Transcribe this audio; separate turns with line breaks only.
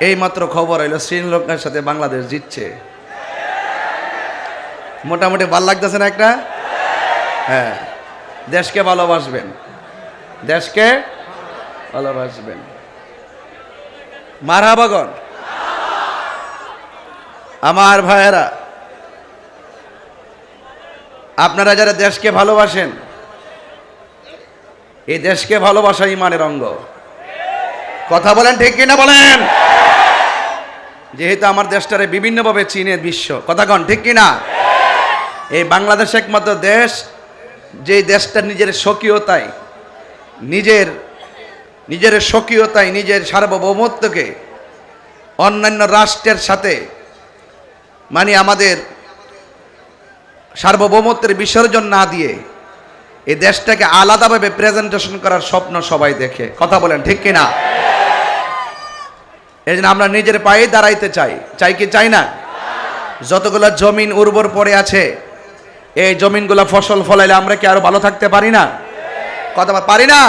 এই মাত্র খবর এলো শ্রীলঙ্কার সাথে বাংলাদেশ জিতছে। মোটামুটি ভালো লাগতেছে না একটা? হ্যাঁ। দেশকে ভালোবাসবেন। দেশকে ভালোবাসবেন। মারহাবাগন। আমার ভাইয়েরা, আপনারা যারা দেশকে ভালোবাসেন, এই দেশকে ভালোবাসা ইমানের অঙ্গ। কথা বলেন ঠিক কিনা বলেন? যেহেতু আমার দেশটারে বিভিন্নভাবে চীনে বিশ্ব। কথা কন ঠিক কিনা? এই বাংলাদেশ একমাত্র দেশ যে দেশটা নিজের স্বকীয়তায় নিজের নিজের স্বকীয়তায় নিজের সার্বভৌমত্বকে অন্যান্য রাষ্ট্রের সাথে মানে আমাদের সার্বভৌমত্বের বিসর্জন না দিয়ে এই দেশটাকে আলাদাভাবে প্রেজেন্টেশন করার স্বপ্ন সবাই দেখে। কথা বলেন ঠিক কিনা? এই জন্য আমরা নিজের পায়ে দাঁড়াইতে চাই। চাই কি চাই না? যতগুলো জমিন উর্বর পড়ে আছে, এই জমিনগুলো ফসল ফলাইলে আমরা কি আরও ভালো থাকতে পারি না? কথা পারি না?